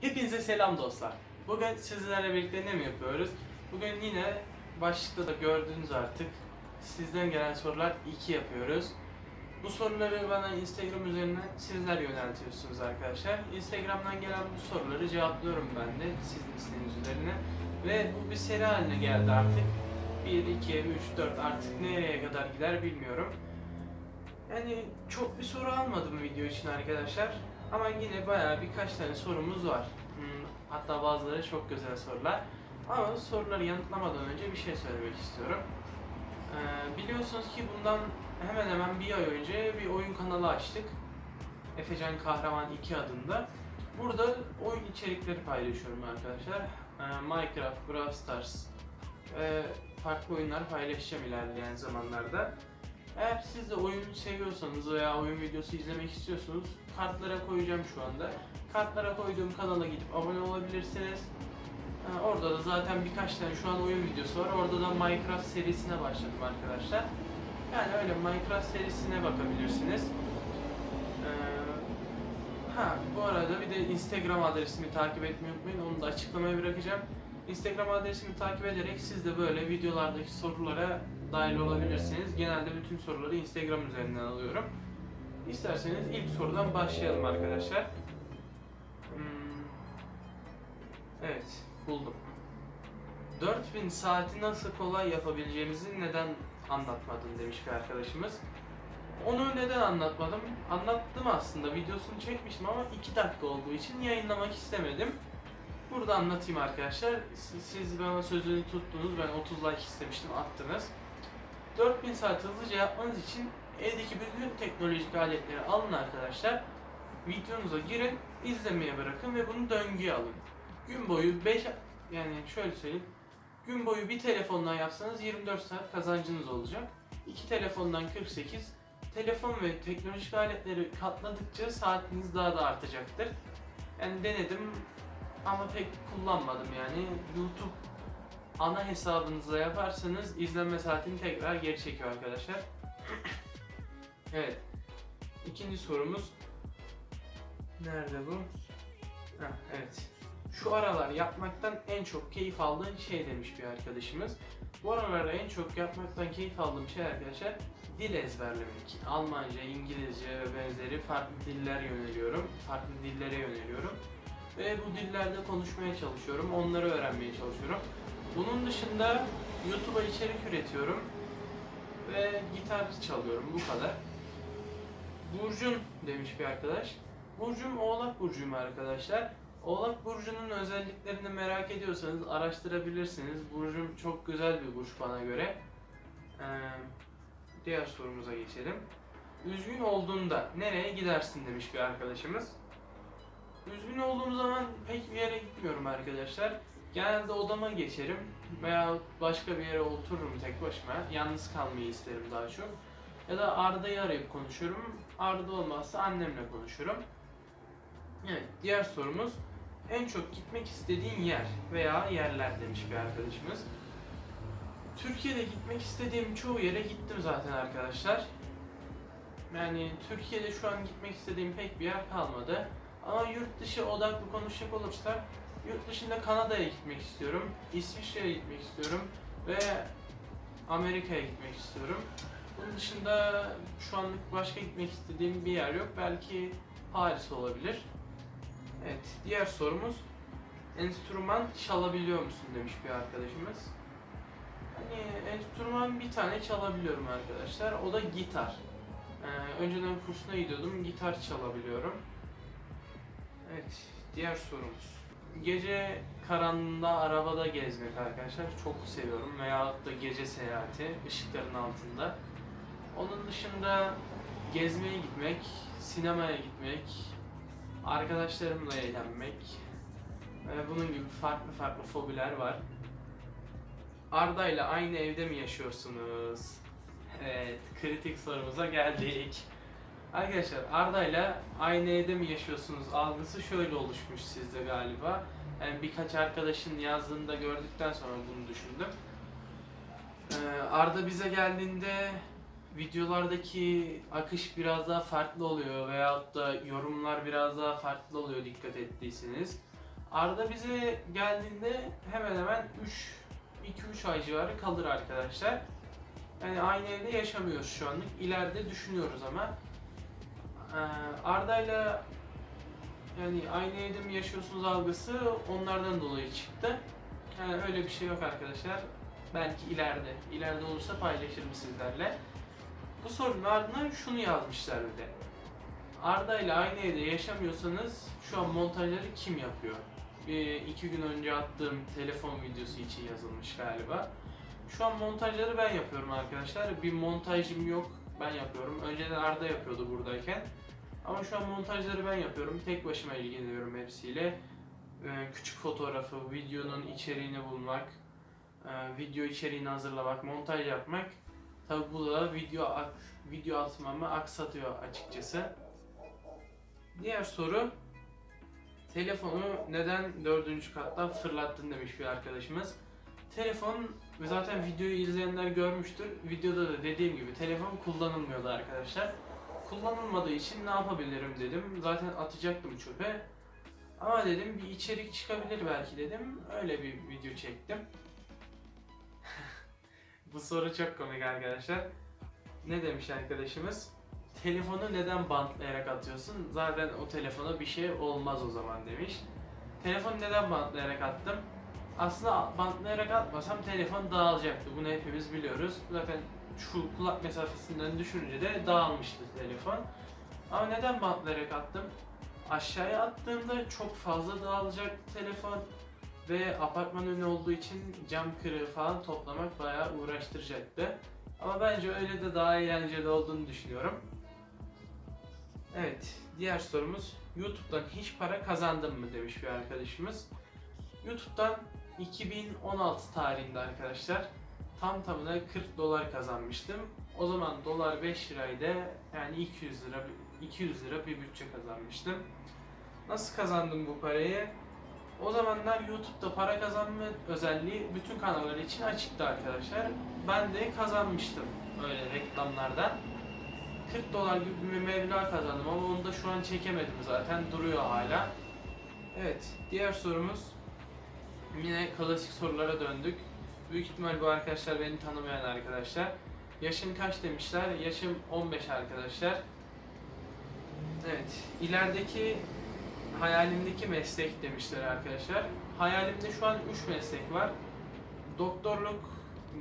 Hepinize selam dostlar. Bugün sizlerle birlikte ne mi yapıyoruz? Bugün yine başlıkta da gördüğünüz artık sizden gelen sorular 2 yapıyoruz. Bu soruları bana Instagram üzerinden sizler yöneltiyorsunuz arkadaşlar. Instagram'dan gelen bu soruları cevaplıyorum ben de sizin isteğiniz üzerine. Ve bu bir seri haline geldi artık. 1, 2, 3, 4 artık nereye kadar gider bilmiyorum. Yani çok bir soru almadım video için arkadaşlar. Ama yine bayağı birkaç tane sorumuz var. Hmm, hatta bazıları çok güzel sorular. Ama soruları yanıtlamadan önce bir şey söylemek istiyorum. Ee, biliyorsunuz ki bundan hemen hemen bir ay önce bir oyun kanalı açtık. Efecan Kahraman 2 adında. Burada oyun içerikleri paylaşıyorum arkadaşlar. Ee, Minecraft, Brawl Stars ve farklı oyunlar paylaşacağım ilerleyen zamanlarda. Eğer siz de oyun seviyorsanız veya oyun videosu izlemek istiyorsanız kartlara koyacağım şu anda. Kartlara koyduğum kanala gidip abone olabilirsiniz. Ha, orada da zaten birkaç tane şu an oyun videosu var. Orada da Minecraft serisine başladım arkadaşlar. Yani öyle Minecraft serisine bakabilirsiniz. Ee, ha bu arada bir de Instagram adresimi takip etmeyi unutmayın. Onu da açıklamaya bırakacağım. Instagram adresimi takip ederek siz de böyle videolardaki sorulara dahil olabilirsiniz. Genelde bütün soruları Instagram üzerinden alıyorum. İsterseniz ilk sorudan başlayalım arkadaşlar. Hmm, Evet, buldum. 4000 saati nasıl kolay yapabileceğimizi neden anlatmadın demiş bir arkadaşımız. Onu neden anlatmadım? Anlattım aslında, videosunu çekmiştim ama 2 dakika olduğu için yayınlamak istemedim. Burada anlatayım arkadaşlar. Siz, bana sözünü tuttunuz, ben 30 like istemiştim, attınız. 4000 saat hızlıca yapmanız için evdeki bütün teknolojik aletleri alın arkadaşlar. Videonuza girin, izlemeye bırakın ve bunu döngüye alın. Gün boyu 5 yani şöyle söyleyeyim. Gün boyu bir telefondan yapsanız 24 saat kazancınız olacak. İki telefondan 48. Telefon ve teknolojik aletleri katladıkça saatiniz daha da artacaktır. Yani denedim ama pek kullanmadım yani. YouTube ana hesabınızla yaparsanız izlenme saatini tekrar geri çekiyor arkadaşlar. evet. İkinci sorumuz. Nerede bu? Ha, evet. Şu aralar yapmaktan en çok keyif aldığın şey demiş bir arkadaşımız. Bu aralar en çok yapmaktan keyif aldığım şey arkadaşlar dil ezberlemek. Almanca, İngilizce ve benzeri farklı diller yöneliyorum. Farklı dillere yöneliyorum. Ve bu dillerde konuşmaya çalışıyorum. Onları öğrenmeye çalışıyorum. Bunun dışında YouTube'a içerik üretiyorum. Ve gitar çalıyorum. Bu kadar. Burcun demiş bir arkadaş. Burcum Oğlak Burcuyum arkadaşlar. Oğlak Burcu'nun özelliklerini merak ediyorsanız araştırabilirsiniz. Burcum çok güzel bir burç bana göre. Ee, diğer sorumuza geçelim. Üzgün olduğunda nereye gidersin demiş bir arkadaşımız. Üzgün olduğum zaman pek bir yere gitmiyorum arkadaşlar. Genelde odama geçerim veya başka bir yere otururum tek başıma. Yalnız kalmayı isterim daha çok. Ya da Arda'yı arayıp konuşurum. Arda olmazsa annemle konuşurum. Evet, diğer sorumuz en çok gitmek istediğin yer veya yerler demiş bir arkadaşımız. Türkiye'de gitmek istediğim çoğu yere gittim zaten arkadaşlar. Yani Türkiye'de şu an gitmek istediğim pek bir yer kalmadı. Ama yurt dışı odaklı konuşacak olursak yurt dışında Kanada'ya gitmek istiyorum, İsviçre'ye gitmek istiyorum ve Amerika'ya gitmek istiyorum. Bunun dışında şu anlık başka gitmek istediğim bir yer yok. Belki Paris olabilir. Evet, diğer sorumuz enstrüman çalabiliyor musun demiş bir arkadaşımız. Hani enstrüman bir tane çalabiliyorum arkadaşlar. O da gitar. Ee, önceden kursuna gidiyordum. Gitar çalabiliyorum. Evet, diğer sorumuz. Gece karanlığında arabada gezmek arkadaşlar çok seviyorum veyahut da gece seyahati ışıkların altında. Onun dışında gezmeye gitmek, sinemaya gitmek, arkadaşlarımla eğlenmek ve bunun gibi farklı farklı fobiler var. Arda ile aynı evde mi yaşıyorsunuz? Evet, kritik sorumuza geldik. Arkadaşlar Arda ile aynı evde mi yaşıyorsunuz algısı şöyle oluşmuş sizde galiba. Yani birkaç arkadaşın yazdığını da gördükten sonra bunu düşündüm. Ee, Arda bize geldiğinde videolardaki akış biraz daha farklı oluyor veyahut da yorumlar biraz daha farklı oluyor dikkat ettiyseniz. Arda bize geldiğinde hemen hemen 3 2-3 ay civarı kalır arkadaşlar. Yani aynı evde yaşamıyoruz şu anlık. İleride düşünüyoruz ama. Ee, Arda'yla yani aynı evde mi yaşıyorsunuz algısı onlardan dolayı çıktı. Yani öyle bir şey yok arkadaşlar. Belki ileride, ileride olursa paylaşırım sizlerle. Bu sorunun ardından şunu yazmışlar bir de. Arda ile aynı evde yaşamıyorsanız şu an montajları kim yapıyor? Bir iki gün önce attığım telefon videosu için yazılmış galiba. Şu an montajları ben yapıyorum arkadaşlar. Bir montajım yok. Ben yapıyorum. Önceden Arda yapıyordu buradayken. Ama şu an montajları ben yapıyorum. Tek başıma ilgileniyorum hepsiyle. Ee, küçük fotoğrafı, videonun içeriğini bulmak, e, video içeriğini hazırlamak, montaj yapmak. Tabi bu da video ak- video atmamı aksatıyor açıkçası. Diğer soru telefonu neden dördüncü kattan fırlattın demiş bir arkadaşımız. Telefon ve zaten videoyu izleyenler görmüştür. Videoda da dediğim gibi telefon kullanılmıyordu arkadaşlar. Kullanılmadığı için ne yapabilirim dedim. Zaten atacaktım çöpe. Ama dedim bir içerik çıkabilir belki dedim. Öyle bir video çektim. Bu soru çok komik arkadaşlar. Ne demiş arkadaşımız? Telefonu neden bantlayarak atıyorsun? Zaten o telefona bir şey olmaz o zaman demiş. Telefonu neden bantlayarak attım? Aslında bantlayarak atmasam telefon dağılacaktı. Bunu hepimiz biliyoruz. Zaten şu kulak mesafesinden düşününce de dağılmıştı telefon. Ama neden bantlayarak attım? Aşağıya attığımda çok fazla dağılacak telefon ve apartman önü olduğu için cam kırığı falan toplamak bayağı uğraştıracaktı. Ama bence öyle de daha eğlenceli olduğunu düşünüyorum. Evet, diğer sorumuz YouTube'dan hiç para kazandın mı demiş bir arkadaşımız. YouTube'dan 2016 tarihinde arkadaşlar tam tamına 40 dolar kazanmıştım. O zaman dolar 5 liraydı. Yani 200 lira 200 lira bir bütçe kazanmıştım. Nasıl kazandım bu parayı? O zamanlar YouTube'da para kazanma özelliği bütün kanallar için açıktı arkadaşlar. Ben de kazanmıştım öyle reklamlardan. 40 dolar gibi bir meblağ kazandım ama onu da şu an çekemedim zaten duruyor hala. Evet diğer sorumuz yine klasik sorulara döndük. Büyük ihtimal bu arkadaşlar beni tanımayan arkadaşlar. Yaşın kaç demişler? Yaşım 15 arkadaşlar. Evet ilerideki hayalimdeki meslek demişler arkadaşlar. Hayalimde şu an 3 meslek var. Doktorluk,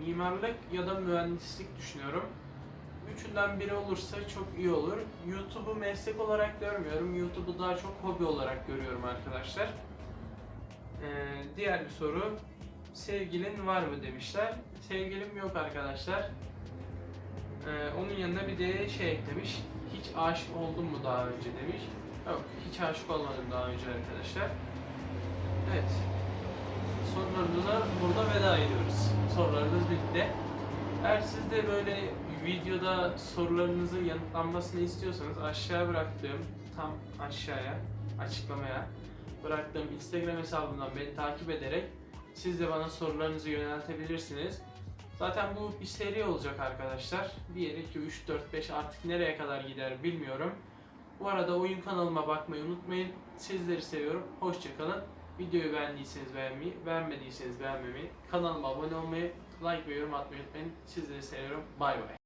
mimarlık ya da mühendislik düşünüyorum. Üçünden biri olursa çok iyi olur. YouTube'u meslek olarak görmüyorum. YouTube'u daha çok hobi olarak görüyorum arkadaşlar. Ee, diğer bir soru. Sevgilin var mı demişler. Sevgilim yok arkadaşlar. Ee, onun yanına bir de şey eklemiş. Hiç aşık oldun mu daha önce demiş. Yok, hiç aşık olmadım daha önce arkadaşlar. Evet. Sorularımıza burada veda ediyoruz. Sorularımız bitti. Eğer siz de böyle videoda sorularınızın yanıtlanmasını istiyorsanız aşağıya bıraktığım tam aşağıya açıklamaya bıraktığım Instagram hesabımdan beni takip ederek siz de bana sorularınızı yöneltebilirsiniz. Zaten bu bir seri olacak arkadaşlar. 1, 2, 3, 4, 5 artık nereye kadar gider bilmiyorum. Bu arada oyun kanalıma bakmayı unutmayın. Sizleri seviyorum. Hoşçakalın. Videoyu beğendiyseniz beğenmeyi, beğenmediyseniz beğenmemeyi, kanalıma abone olmayı, like ve yorum atmayı unutmayın. Sizleri seviyorum. Bay bay.